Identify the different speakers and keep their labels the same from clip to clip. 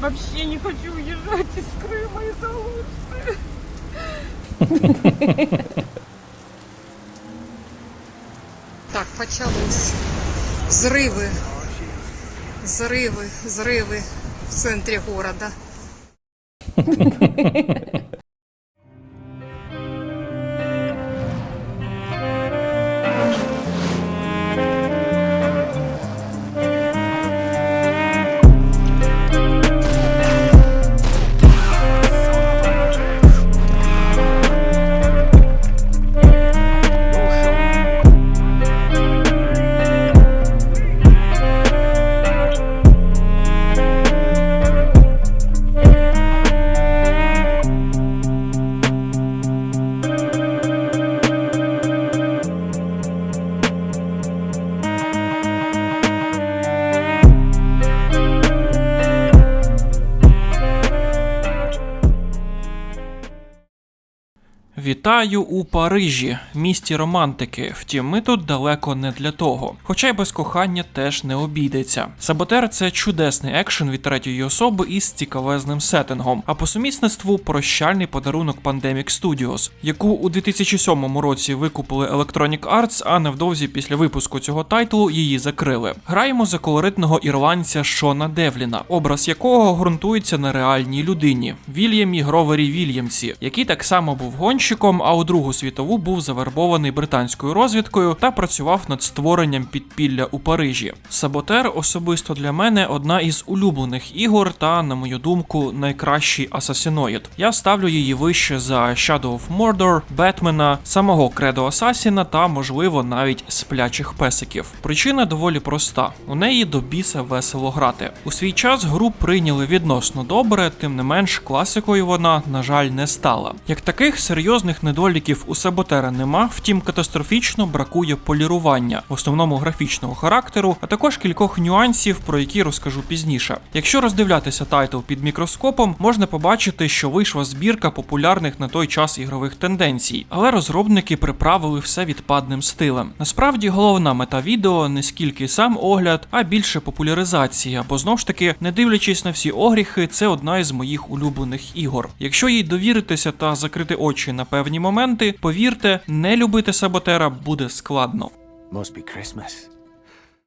Speaker 1: Вообще не хочу уезжать из Крыма из-за Алушты.
Speaker 2: Так, почалось. Зриви. Зриви, зриви в центрі города.
Speaker 3: Вітаю у Парижі, місті романтики. Втім, ми тут далеко не для того. Хоча й без кохання теж не обійдеться. Саботер це чудесний екшен від третьої особи із цікавезним сеттингом, а по сумісництву прощальний подарунок Pandemic Studios, яку у 2007 році викупили Electronic Arts, а невдовзі після випуску цього тайтлу її закрили. Граємо за колоритного ірландця Шона Девліна, образ якого ґрунтується на реальній людині Вільямі Гровері Вільямсі, який так само був гонщиком, а у Другу світову був завербований британською розвідкою та працював над створенням підпілля у Парижі. Саботер особисто для мене одна із улюблених ігор, та, на мою думку, найкращий асасіноїд. Я ставлю її вище за Shadow of Mordor, Бетмена, самого Кредо Асасіна та, можливо, навіть сплячих песиків. Причина доволі проста: у неї до біса весело грати. У свій час гру прийняли відносно добре, тим не менш класикою вона, на жаль, не стала. Як таких серйозних недоліків у Саботера нема, втім катастрофічно бракує полірування, в основному графічного характеру, а також кількох нюансів, про які розкажу пізніше. Якщо роздивлятися тайтл під мікроскопом, можна побачити, що вийшла збірка популярних на той час ігрових тенденцій, але розробники приправили все відпадним стилем. Насправді головна мета відео не скільки сам огляд, а більше популяризація, бо знов ж таки, не дивлячись на всі огріхи, це одна із моїх улюблених ігор. Якщо їй довіритися та закрити очі на певні моменти, повірте, не любити саботера буде складно.
Speaker 4: Must be Christmas.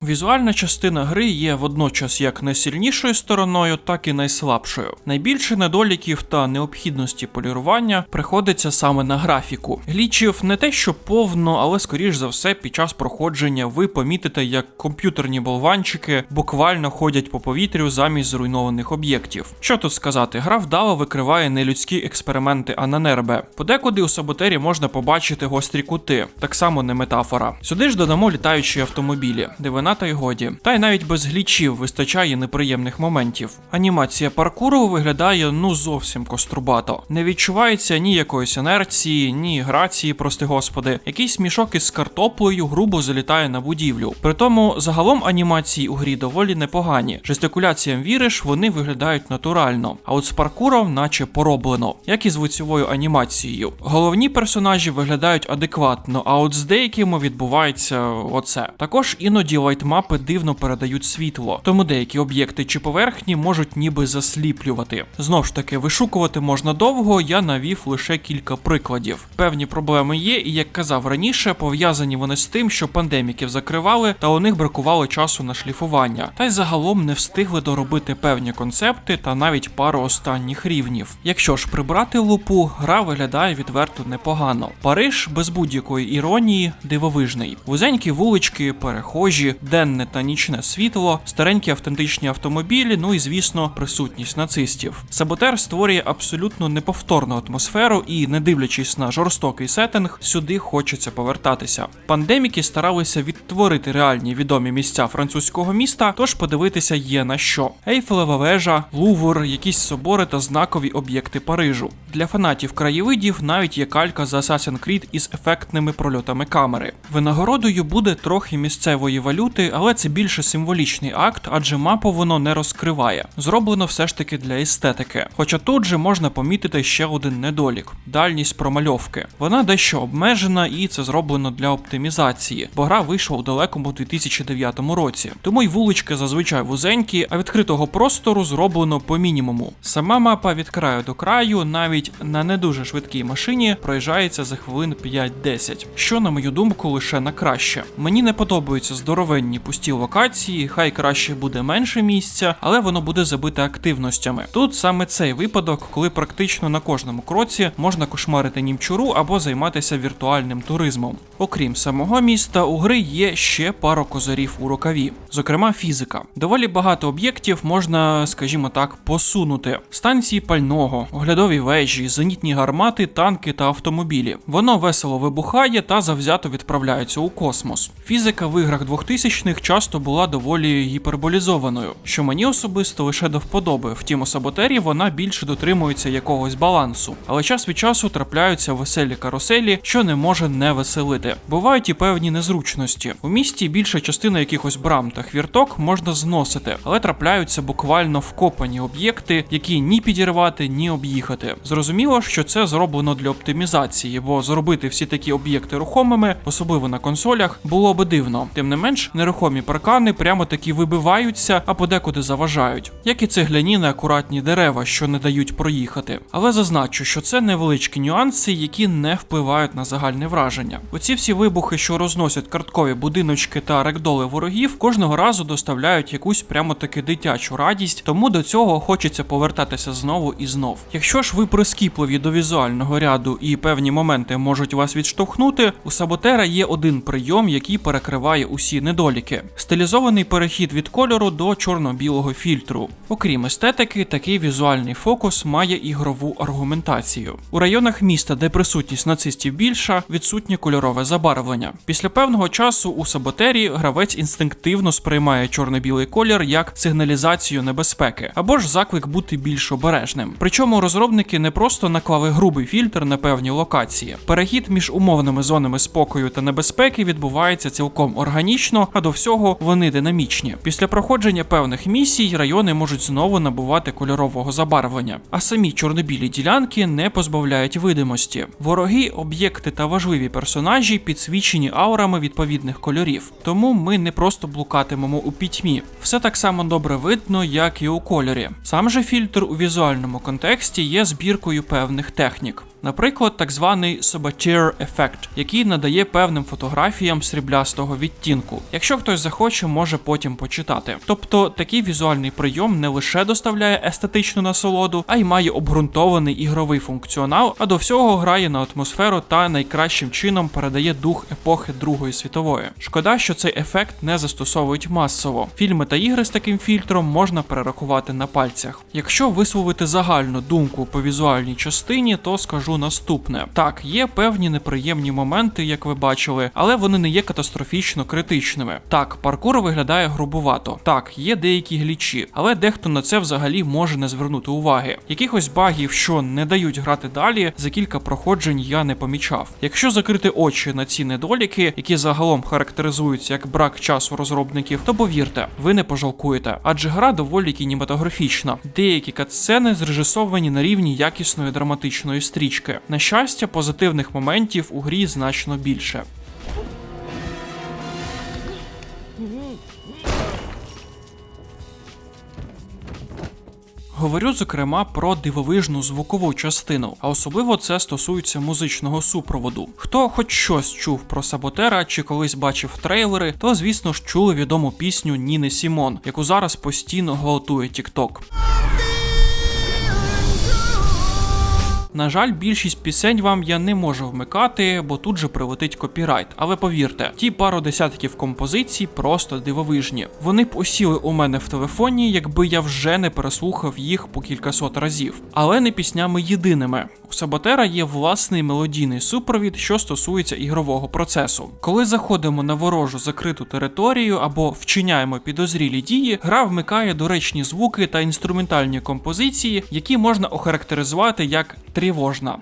Speaker 3: Візуальна частина гри є водночас як найсильнішою стороною, так і найслабшою. Найбільше недоліків та необхідності полірування приходиться саме на графіку. Глічів не те, що повно, але скоріш за все, під час проходження ви помітите, як комп'ютерні болванчики буквально ходять по повітрю замість зруйнованих об'єктів. Що тут сказати, гра вдало викриває нелюдські експерименти Ананербе. Подекуди у саботері можна побачити гострі кути, так само не метафора. Сюди ж додамо літаючі автомобілі, дивина та й годі. Та й навіть без глічів вистачає неприємних моментів. Анімація паркуру виглядає ну зовсім кострубато. Не відчувається ні якоїсь інерції, ні грації, прости господи. Якийсь мішок із картоплею грубо залітає на будівлю. Притому загалом анімації у грі доволі непогані. Жестикуляціям віриш, вони виглядають натурально. А от з паркуром, наче пороблено, як і з лицьовою анімацією. Головні персонажі виглядають адекватно, а от з деякими відбувається оце. Також іноді лайтмапи дивно передають світло, тому деякі об'єкти чи поверхні можуть ніби засліплювати. Знов ж таки, вишукувати можна довго, я навів лише кілька прикладів. Певні проблеми є, і як казав раніше, пов'язані вони з тим, що пандеміків закривали, та у них бракувало часу на шліфування, та й загалом не встигли доробити певні концепти та навіть пару останніх рівнів. Якщо ж прибрати лупу, гра виглядає відверто непогано. Париж без будь-якої іронії дивовижний. Вузенькі вулички, перехожі, денне та нічне світло, старенькі автентичні автомобілі, ну і звісно, присутність нацистів. Саботер створює абсолютно неповторну атмосферу, і, не дивлячись на жорстокий сеттинг, сюди хочеться повертатися. Пандеміки старалися відтворити реальні відомі місця французького міста, тож подивитися є на що: Ейфелева вежа, Лувр, якісь собори та знакові об'єкти Парижу. Для фанатів краєвидів навіть є калька з Assassin's Creed із ефектними прольотами камери. Винагородою буде трохи місцевої валюти досягнути, але це більше символічний акт, адже мапу воно не розкриває. Зроблено все ж таки для естетики. Хоча тут же можна помітити ще один недолік дальність промальовки. Вона дещо обмежена і це зроблено для оптимізації, бо гра вийшла у далекому 2009 році. Тому й вулички зазвичай вузенькі, а відкритого простору зроблено по мінімуму. Сама мапа від краю до краю, навіть на не дуже швидкій машині, проїжджається за хвилин 5-10, що, на мою думку, лише на краще. Мені не подобаються здоровенні пусті локації, хай краще буде менше місця, але воно буде забите активностями. Тут саме цей випадок, коли практично на кожному кроці можна кошмарити німчуру або займатися віртуальним туризмом. Окрім самого міста, у гри є ще пара козирів у рукаві, зокрема фізика. Доволі багато об'єктів можна, скажімо так, посунути: станції пального, оглядові вежі, зенітні гармати, танки та автомобілі. Воно весело вибухає та завзято відправляється у космос. Фізика в іграх 2000-х часто була доволі гіперболізованою, що мені особисто лише до вподоби. Втім, у саботері вона більше дотримується якогось балансу, але час від часу трапляються веселі каруселі, що не може не веселити. Бувають і певні незручності. У місті більша частина якихось брам та хвірток можна зносити, але трапляються буквально вкопані об'єкти, які ні підірвати, ні об'їхати. Зрозуміло, що це зроблено для оптимізації, бо зробити всі такі об'єкти рухомими, особливо на консолях, було би дивно. Тим не менш, нерухомі паркани прямо таки вибиваються, а подекуди заважають, як і цегляні неакуратні дерева, що не дають проїхати. Але зазначу, що це невеличкі нюанси, які не впливають на загальне враження. Оці всі вибухи, що розносять карткові будиночки та рекдоли ворогів, кожного разу доставляють якусь прямо таки дитячу радість, тому до цього хочеться повертатися знову і знов. Якщо ж ви прискіпливі до візуального ряду і певні моменти можуть вас відштовхнути, у саботера є один прийом, який перекриває усі недоліки: стилізований перехід від кольору до чорно-білого фільтру. Окрім естетики, такий візуальний фокус має ігрову аргументацію. У районах міста, де присутність нацистів більша, відсутнє кольорове забарвлення. Після певного часу у саботері гравець інстинктивно сприймає чорно-білий колір як сигналізацію небезпеки або ж заклик бути більш обережним. Причому розробники не просто наклали грубий фільтр на певні локації. Перехід між умовними зонами спокою та небезпеки відбувається цілком органічно, а до всього вони динамічні. Після проходження певних місій райони можуть знову набувати кольорового забарвлення, а самі чорно-білі ділянки не позбавляють видимості. Вороги, об'єкти та важливі персонажі підсвічені аурами відповідних кольорів. Тому ми не просто блукатимемо у пітьмі. Все так само добре видно, як і у кольорі. Сам же фільтр у візуальному контексті є збіркою певних технік. Наприклад, так званий Sabatier ефект, який надає певним фотографіям сріблястого відтінку. Якщо хтось захоче, може потім почитати. Тобто такий візуальний прийом не лише доставляє естетичну насолоду, а й має обґрунтований ігровий функціонал, а до всього грає на атмосферу та найкращим чином передає дух епохи Другої світової. Шкода, що цей ефект не застосовують масово. Фільми та ігри з таким фільтром можна перерахувати на пальцях. Якщо висловити загальну думку по візуальній частині, то скажу наступне: так, є певні неприємні моменти, як ви бачили, але вони не є катастрофічно критичними. Так, паркур виглядає грубувато. Так, є деякі глічі, але дехто на це взагалі може не звернути уваги. Якихось багів, що не дають грати далі, за кілька проходжень я не помічав. Якщо закрити очі на ці недоліки, які загалом характеризуються як брак часу розробників, то повірте, ви не пожалкуєте, адже гра доволі кінематографічна. Деякі катсцени зрежисовані на рівні якісної драматичної стрічки. На щастя, позитивних моментів у грі значно більше. Говорю зокрема про дивовижну звукову частину, а особливо це стосується музичного супроводу. Хто хоч щось чув про Саботера чи колись бачив трейлери, то звісно ж чули відому пісню Ніни Сімон, яку зараз постійно гвалтує TikTok. На жаль, більшість пісень вам я не можу вмикати, бо тут же прилетить копірайт. Але повірте, ті пару десятків композицій просто дивовижні. Вони б усіли у мене в телефоні, якби я вже не переслухав їх по кількасот разів. Але не піснями єдиними. У Саботера є власний мелодійний супровід, що стосується ігрового процесу. Коли заходимо на ворожу закриту територію або вчиняємо підозрілі дії, гра вмикає доречні звуки та інструментальні композиції, які можна охарактеризувати як тривожна.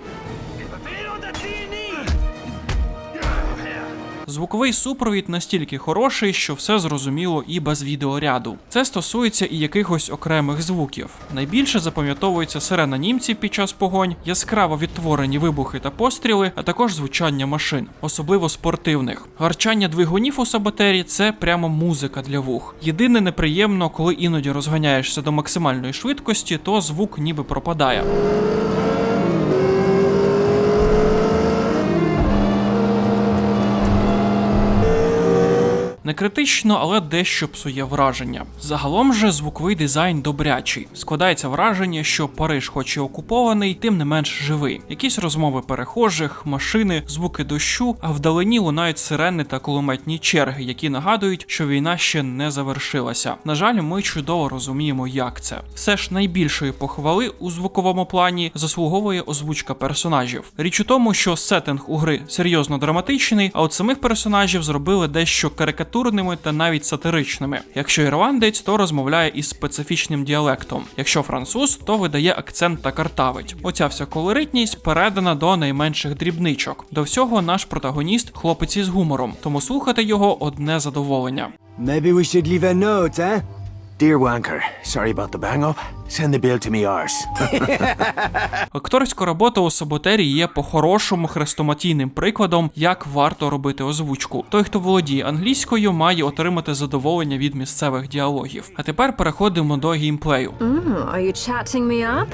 Speaker 3: Звуковий супровід настільки хороший, що все зрозуміло і без відеоряду. Це стосується і якихось окремих звуків. Найбільше запам'ятовується сирена німців під час погонь, яскраво відтворені вибухи та постріли, а також звучання машин, особливо спортивних. Гарчання двигунів у саботері це прямо музика для вух. Єдине неприємно, коли іноді розганяєшся до максимальної швидкості, то звук ніби пропадає. Не критично, але дещо псує враження. Загалом же звуковий дизайн добрячий. Складається враження, що Париж, хоч і окупований, тим не менш живий. Якісь розмови перехожих, машини, звуки дощу, а вдалині лунають сирени та кулеметні черги, які нагадують, що війна ще не завершилася. На жаль, ми чудово розуміємо, як це. Все ж найбільшої похвали у звуковому плані заслуговує озвучка персонажів. Річ у тому, що сеттинг у гри серйозно драматичний, а от самих персонажів зробили дещо карикатурними та навіть сатиричними. Якщо ірландець, то розмовляє із специфічним діалектом. Якщо француз, то видає акцент та картавить. Оця вся колоритність передана до найменших дрібничок. До всього наш протагоніст хлопець із гумором, тому слухати його одне задоволення.
Speaker 4: Maybe we should leave a note, eh? Dear Wanker, sorry about the bang up. Send the bill to me arse.
Speaker 3: Акторська робота у Саботері є по-хорошому хрестоматійним прикладом, як варто робити озвучку. Той, хто володіє англійською, має отримати задоволення від місцевих діалогів. А тепер переходимо до геймплею.
Speaker 5: Mm, are you chatting me up?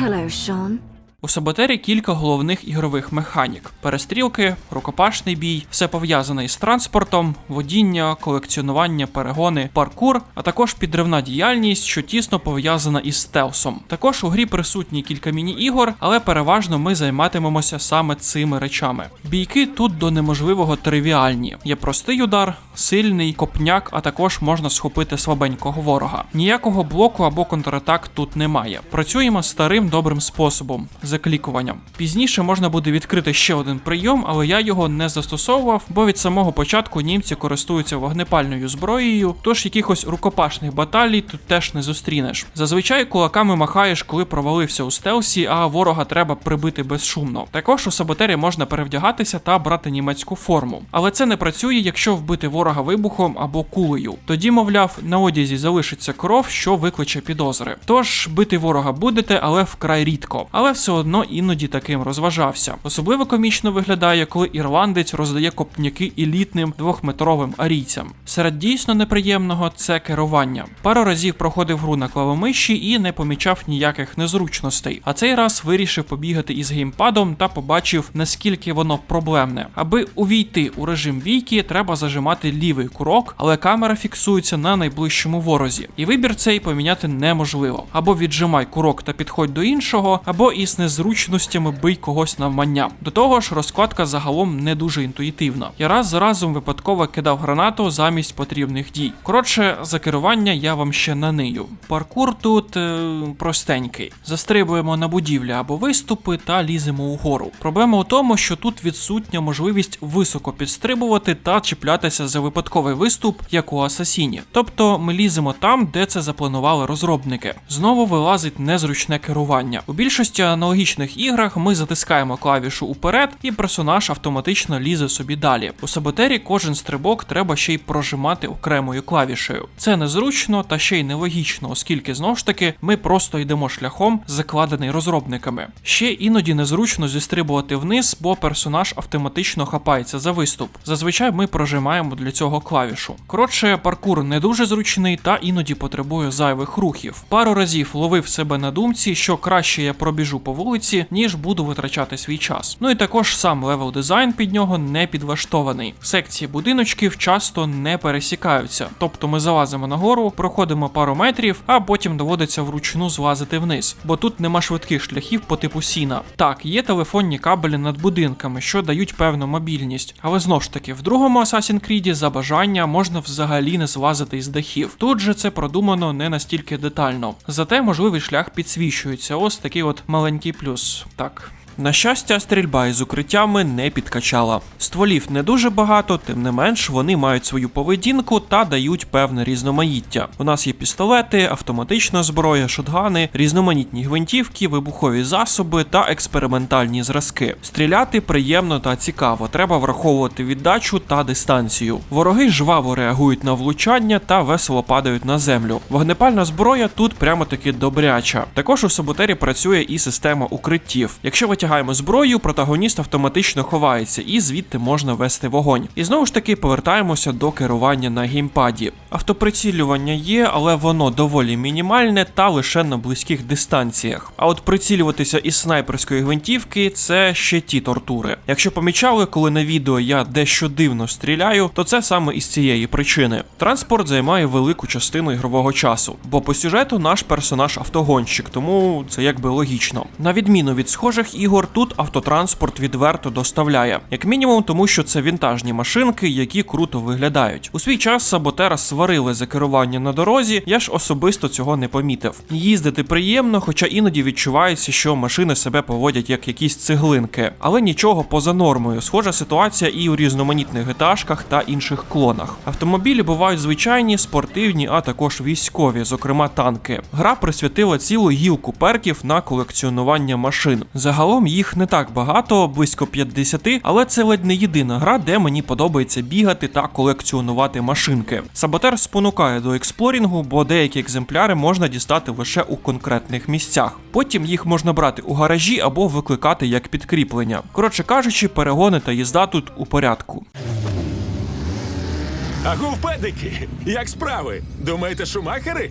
Speaker 5: Hello, Sean.
Speaker 3: У Саботері кілька головних ігрових механік: перестрілки, рукопашний бій, все пов'язане із транспортом, водіння, колекціонування, перегони, паркур, а також підривна діяльність, що тісно пов'язана із стелсом. Також у грі присутні кілька міні-ігор, але переважно ми займатимемося саме цими речами. Бійки тут до неможливого тривіальні. Є простий удар, сильний, копняк, а також можна схопити слабенького ворога. Ніякого блоку або контратак тут немає. Працюємо старим добрим способом заклікуванням. Пізніше можна буде відкрити ще один прийом, але я його не застосовував, бо від самого початку німці користуються вогнепальною зброєю, тож якихось рукопашних баталій тут теж не зустрінеш. Зазвичай кулаками махаєш, коли провалився у стелсі, а ворога треба прибити безшумно. Також у саботері можна перевдягатися та брати німецьку форму. Але це не працює, якщо вбити ворога вибухом або кулею. Тоді, мовляв, на одязі залишиться кров, що викличе підозри. Тож бити ворога будете, але вкрай рідко. Але все одно іноді таким розважався. Особливо комічно виглядає, коли ірландець роздає копняки елітним двохметровим арійцям. Серед дійсно неприємного це керування. Пару разів проходив гру на клавомиші і не помічав ніяких незручностей. А цей раз вирішив побігати із геймпадом та побачив, наскільки воно проблемне. Аби увійти у режим бійки, треба зажимати лівий курок, але камера фіксується на найближчому ворозі. І вибір цей поміняти неможливо. Або віджимай курок та підходь до іншого, або із незручностями бий когось навмання. До того ж, розкладка загалом не дуже інтуїтивна. Я раз за разом випадково кидав гранату замість потрібних дій. Коротше, за керування я вам ще на нию. Паркур тут е, простенький. Застрибуємо на будівлі або виступи та ліземо угору. Проблема у тому, що тут відсутня можливість високо підстрибувати та чіплятися за випадковий виступ, як у Асасіні. Тобто ми ліземо там, де це запланували розробники. Знову вилазить незручне керування. У більшості аналогічних іграх ми затискаємо клавішу уперед, і персонаж автоматично лізе собі далі. У саботері кожен стрибок треба ще й прожимати окремою клавішею. Це незручно та ще й нелогічно, оскільки знов ж таки ми просто йдемо шляхом, закладений розробниками. Ще іноді незручно зістрибувати вниз, бо персонаж автоматично хапається за виступ. Зазвичай ми прожимаємо для цього клавішу. Коротше, паркур не дуже зручний та іноді потребує зайвих рухів. Пару разів ловив себе на думці, що краще я пробіжу по вулиці, ніж буду витрачати свій час. Ну і також сам левел дизайн під нього не підлаштований. Секції будиночків часто не пересікаються, тобто ми залазимо нагору, проходимо пару метрів, а потім доводиться вручну злазити вниз, бо тут нема швидких шляхів по типу сіна. Так, є телефонні кабелі над будинками, що дають певну мобільність, але знов ж таки, в другому Assassin's Creed за бажання можна взагалі не злазити із дахів. Тут же це продумано не настільки детально. Зате можливий шлях підсвічується. Ось такий от маленький плюс. Так, На щастя, стрільба із укриттями не підкачала. Стволів не дуже багато, тим не менш вони мають свою поведінку та дають певне різноманіття. У нас є пістолети, автоматична зброя, шотгани, різноманітні гвинтівки, вибухові засоби та експериментальні зразки. Стріляти приємно та цікаво. Треба враховувати віддачу та дистанцію. Вороги жваво реагують на влучання та весело падають на землю. Вогнепальна зброя тут прямо таки добряча. Також у саботері працює і система укриттів. Якщо витягаємо зброю, протагоніст автоматично ховається і звідти можна вести вогонь. І знову ж таки повертаємося до керування на геймпаді. Автоприцілювання є, але воно доволі мінімальне та лише на близьких дистанціях. А от прицілюватися із снайперської гвинтівки це ще ті тортури. Якщо помічали, коли на відео я дещо дивно стріляю, то це саме із цієї причини. Транспорт займає велику частину ігрового часу, бо по сюжету наш персонаж автогонщик, тому це якби логічно. На відміну від схожих ігор, тут автотранспорт відверто доставляє, як мінімум, тому що це вінтажні машинки, які круто виглядають. У свій час саботера сварили за керування на дорозі. Я ж особисто цього не помітив. Їздити приємно, хоча іноді відчувається, що машини себе поводять як якісь цеглинки, але нічого поза нормою. Схожа ситуація і у різноманітних геташках та інших клонах. Автомобілі бувають звичайні, спортивні, а також військові, зокрема танки. Гра присвятила цілу гілку перків на колекціонування машин. Загалом їх не так багато, близько 50, але це ледь не єдина гра, де мені подобається бігати та колекціонувати машинки. Саботер спонукає до експлорінгу, бо деякі екземпляри можна дістати лише у конкретних місцях. Потім їх можна брати у гаражі або викликати як підкріплення. Коротше кажучи, перегони та їзда тут у порядку.
Speaker 6: Агу, педики! Як справи? Думаєте, шумахери?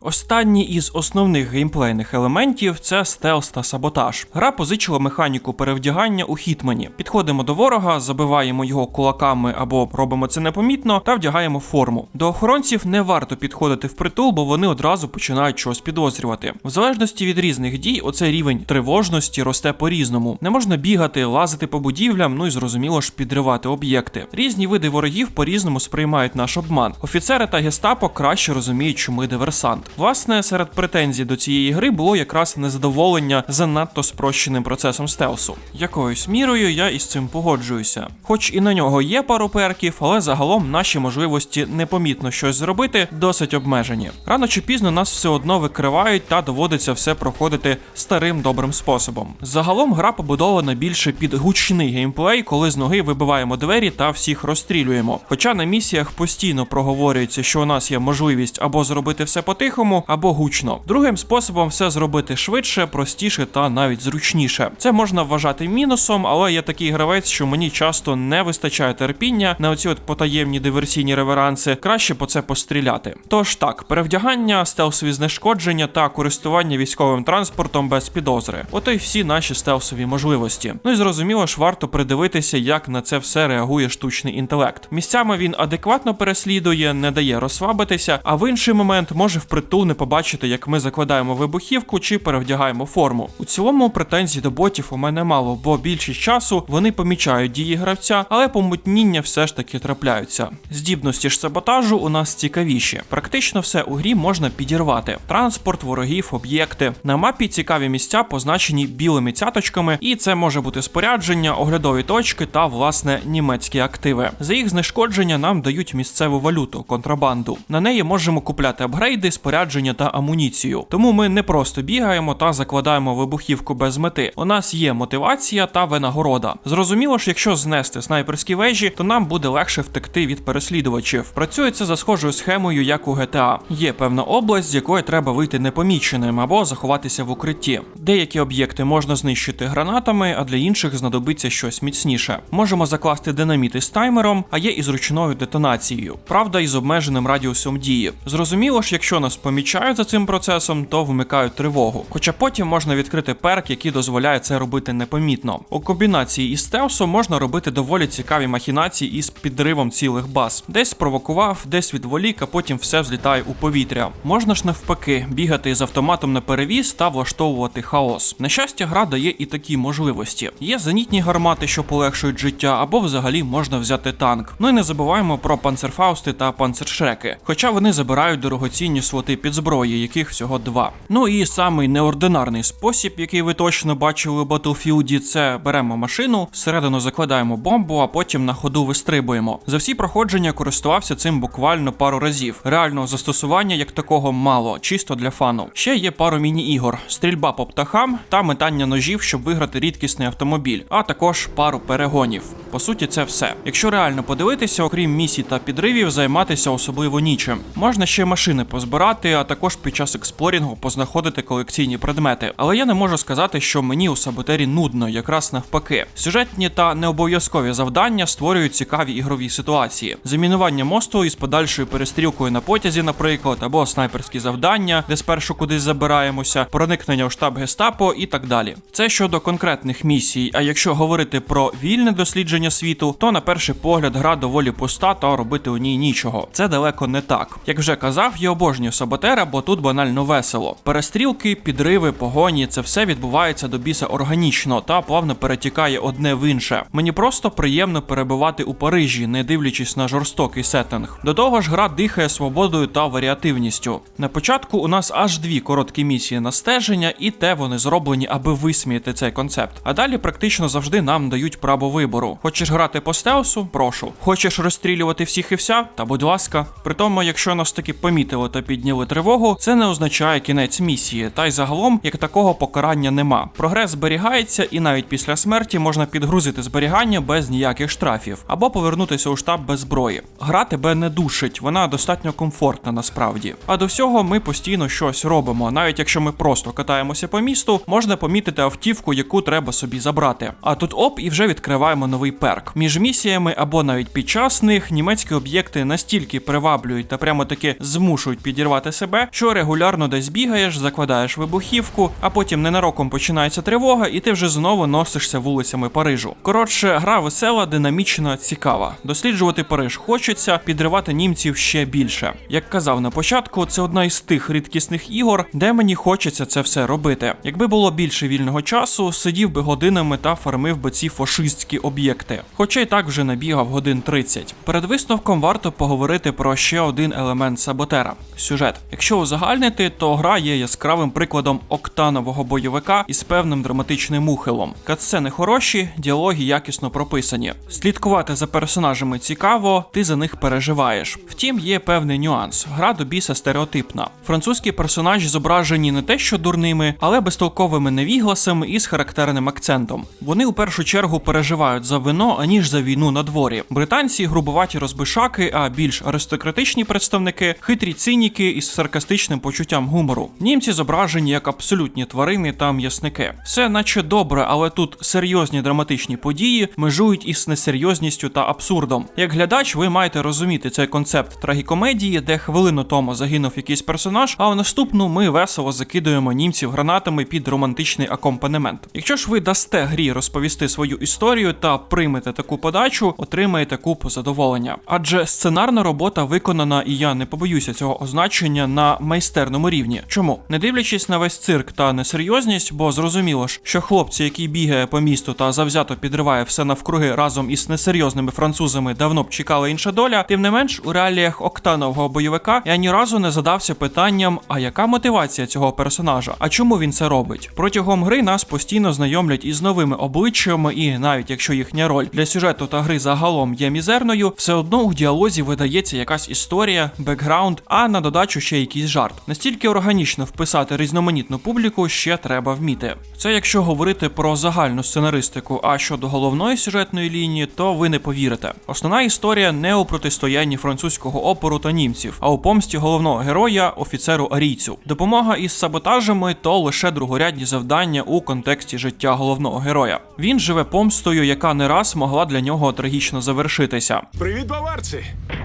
Speaker 3: Останній із основних геймплейних елементів це стелс та саботаж. Гра позичила механіку перевдягання у хітмені. Підходимо до ворога, забиваємо його кулаками або робимо це непомітно та вдягаємо форму. До охоронців не варто підходити впритул, бо вони одразу починають щось підозрювати. В залежності від різних дій, оцей рівень тривожності росте по-різному. Не можна бігати, лазити по будівлям, ну і зрозуміло ж підривати об'єкти. Різні види ворогів по-різному сприймають наш обман. Офіцери та гестапо краще розуміють, що ми диверсант. Власне, серед претензій до цієї гри було якраз незадоволення занадто спрощеним процесом стелсу. Якоюсь мірою я із цим погоджуюся. Хоч і на нього є пару перків, але загалом наші можливості непомітно щось зробити досить обмежені. Рано чи пізно нас все одно викривають та доводиться все проходити старим добрим способом. Загалом гра побудована більше під гучний геймплей, коли з ноги вибиваємо двері та всіх розстрілюємо. Хоча на місіях постійно проговорюється, що у нас є можливість або зробити все по-тихому, або гучно. Другим способом все зробити швидше, простіше та навіть зручніше. Це можна вважати мінусом, але я такий гравець, що мені часто не вистачає терпіння на оці от потаємні диверсійні реверанси. Краще по це постріляти. Тож так, перевдягання, стелсові знешкодження та користування військовим транспортом без підозри. Ото й всі наші стелсові можливості. Ну і зрозуміло ж, варто придивитися, як на це все реагує штучний інтелект. Місцями він адекватно переслідує, не дає розслабитися, а в інший момент може впритул не побачити, як ми закладаємо вибухівку чи перевдягаємо форму. У цілому претензій до ботів у мене мало, бо більшість часу вони помічають дії гравця, але помутніння все ж таки трапляються. Здібності ж саботажу у нас цікавіші. Практично все у грі можна підірвати: транспорт, ворогів, об'єкти. На мапі цікаві місця позначені білими цяточками, і це може бути спорядження, оглядові точки та власне німецькі активи. За їх знешкодження нам дають місцеву валюту, контрабанду. На неї можемо купляти апгрейди, спорядження та амуніцію. Тому ми не просто бігаємо та закладаємо вибухівку без мети. У нас є мотивація та винагорода. Зрозуміло ж, якщо знести снайперські вежі, то нам буде легше втекти від переслідувачів. Працює це за схожою схемою, як у GTA. Є певна область, з якої треба вийти непоміченим або заховатися в укритті. Деякі об'єкти можна знищити гранатами, а для інших знадобиться щось міцніше. Можемо закласти динаміти з таймером, а є і зручною детонацією. Правда, із обмеженим радіусом дії. Зрозуміло ж, якщо нас помічають, за цим процесом, то вмикають тривогу. Хоча потім можна відкрити перк, який дозволяє це робити непомітно. У комбінації із стелсом можна робити доволі цікаві махінації із підривом цілих баз. Десь спровокував, десь відволік, а потім все взлітає у повітря. Можна ж навпаки бігати з автоматом на перевіз та влаштовувати хаос. На щастя, гра дає і такі можливості. Є зенітні гармати, що полегшують життя, або взагалі можна взяти танк. Ну і не забуваємо про панцерфаусти та панцершреки, хоча вони забирають дорогоцінні слоти під зброї, яких всього два. Ну і самий неординарний спосіб, який ви точно бачили у Battlefield, це беремо машину, всередину закладаємо бомбу, а потім на ходу вистрибуємо. За всі проходження користувався цим буквально пару разів. Реального застосування як такого мало, чисто для фану. Ще є пару міні-ігор: стрільба по птахам та метання ножів, щоб виграти рідкісний автомобіль, а також пару перегонів. По суті, це все. Якщо реально подивитися, окрім місій та підривів, займатися особливо нічим. Можна ще машини позбирати, а також під час експлорінгу познаходити колекційні предмети. Але я не можу сказати, що мені у саботері нудно, якраз навпаки. Сюжетні та необов'язкові завдання створюють цікаві ігрові ситуації. Замінування мосту із подальшою перестрілкою на потязі, наприклад, або снайперські завдання, де спершу кудись забираємося, проникнення у штаб гестапо і так далі. Це щодо конкретних місій. А якщо говорити про вільне дослідження світу, то на перший погляд гра доволі пуста та робити у ній нічого. Це далеко не так. Як вже казав, я обожнюю саботера, бо тут банально весело. Перестрілки, підриви, погоні це все відбувається до біса органічно та плавно перетікає одне в інше. Мені просто приємно перебувати у Парижі, не дивлячись на жорстокий сеттинг. До того ж, гра дихає свободою та варіативністю. На початку у нас аж дві короткі місії на стеження, і те вони зроблені, аби висміяти цей концепт. А далі практично завжди нам дають право вибору. Хочеш грати по стелсу? Прошу. Хочеш розстрілювати всіх і вся? Та будь ласка. Притому, якщо нас таки помітили та підняли тривогу, це не означає кінець місії, та й загалом як такого покарання нема. Прогрес зберігається, і навіть після смерті можна підгрузити зберігання без ніяких штрафів, або повернутися у штаб без зброї. Гра тебе не душить, вона достатньо комфортна насправді. А до всього ми постійно щось робимо. Навіть якщо ми просто катаємося по місту, можна помітити автівку, яку треба собі забрати. А тут оп, і вже відкриваємо новий перк. Між місіями або навіть під час них німецькі об'єкти настільки приваблюють та прямо таки змушують підірвати себе, що регулярно десь бігаєш, закладаєш вибухівку, а потім ненароком починається тривога, і ти вже знову носишся вулицями Парижу. Коротше, гра весела, динамічна, цікава. Досліджувати Париж хочеться, підривати німців ще більше. Як казав на початку, це одна із тих рідкісних ігор, де мені хочеться це все робити. Якби було більше вільного часу, сидів би годинами та фармив би ці фашистські об'єкти. Хоча й так вже набігав годин 30. Перед висновком варто поговорити про ще один елемент саботера сюжет. Якщо узагальнити, то гра є яскравим прикладом октанового бойовика із певним драматичним ухилом. Катсцени хороші, діалоги якісно прописані. Слідкувати за персонажами цікаво, ти за них переживаєш. Втім, є певний нюанс. Гра до біса стереотипна. Французькі персонажі зображені не те, що дурними, але безтолковими невігласами і з характерним акцентом. Вони у першу чергу переживають за вино, аніж за війну на дворі. Британці грубуваті розбишаки, а більш аристократичні представники хитрі циніки із саркастичним почуттям гумору. Німці зображені як абсолютні тварини та м'ясники. Все наче добре, але тут серйозні драматичні події межують із несерйозністю та абсурдом. Як глядач, ви маєте розуміти цей концепт трагікомедії, де хвилину тому загинув якийсь персонаж, а в наступну ми весело закидуємо німців гранатами під романтичний акомпанемент. Якщо ж ви дасте грі розповісти свою історію та приймете таку подачу, отримаєте купу задоволення. Адже сценарна робота виконана, і я не побоюся цього означення на майстерному рівні. Чому? Не дивлячись на весь цирк та несерйозність, бо зрозуміло ж, що хлопці, який бігає по місту та завзято підриває все навкруги разом із несерйозними французами, давно б чекала інша доля. Тим не менш, у реаліях октанового бойовика я ні разу не задався питанням: а яка мотивація цього персонажа? А чому він це робить? Протягом гри нас постійно знайомлять із новими обличчями, і навіть якщо їхня роль для сюжету та гри загалом є мізерною, все одно у діалозі видається якась історія, бекграунд, а на додачу ще якийсь жарт. Настільки органічно вписати різноманітну публіку ще треба вміти. Це якщо говорити про загальну сценаристику. А щодо головної сюжетної лінії, то ви не повірите. Основна історія не у протистоянні французького опору та німців, а у помсті головного героя, офіцеру арійцю. Допомога із саботажами то лише другорядні завдання у контексті життя головного героя. Він живе помстою, яка не раз могла для нього трагічно завершитися.
Speaker 6: Привіт, баварці!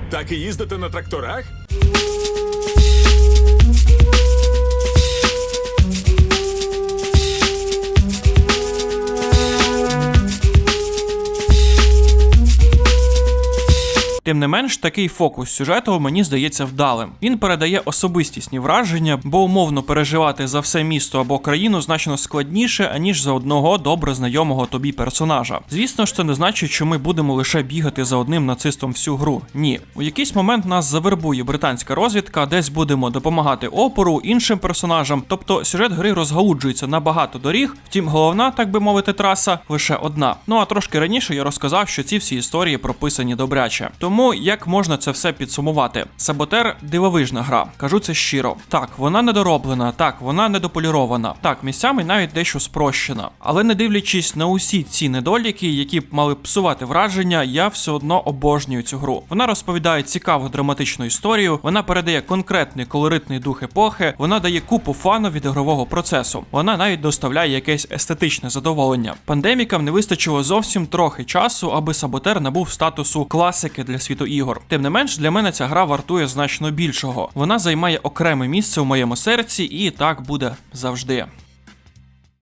Speaker 6: Так і їздите на тракторах?
Speaker 3: Тим не менш, такий фокус сюжету мені здається вдалим. Він передає особистісні враження, бо умовно переживати за все місто або країну значно складніше, аніж за одного добре знайомого тобі персонажа. Звісно ж, це не значить, що ми будемо лише бігати за одним нацистом всю гру. Ні, у якийсь момент нас завербує британська розвідка, десь будемо допомагати опору іншим персонажам. Тобто сюжет гри розгалуджується на багато доріг. Втім, головна, так би мовити, траса лише одна. Ну а трошки раніше я розказав, що ці всі історії прописані добряче. Тому як можна це все підсумувати? Саботер дивовижна гра. Кажу це щиро. Так, вона недороблена, так, вона недополірована. Так, місцями навіть дещо спрощена. Але не дивлячись на усі ці недоліки, які б мали псувати враження, я все одно обожнюю цю гру. Вона розповідає цікаву драматичну історію, вона передає конкретний колоритний дух епохи, вона дає купу фану від ігрового процесу. Вона навіть доставляє якесь естетичне задоволення. Пандемікам не вистачило зовсім трохи часу, аби саботер набув статусу класики для світу ігор. Тим не менш, для мене ця гра вартує значно більшого. Вона займає окреме місце у моєму серці, і так буде завжди.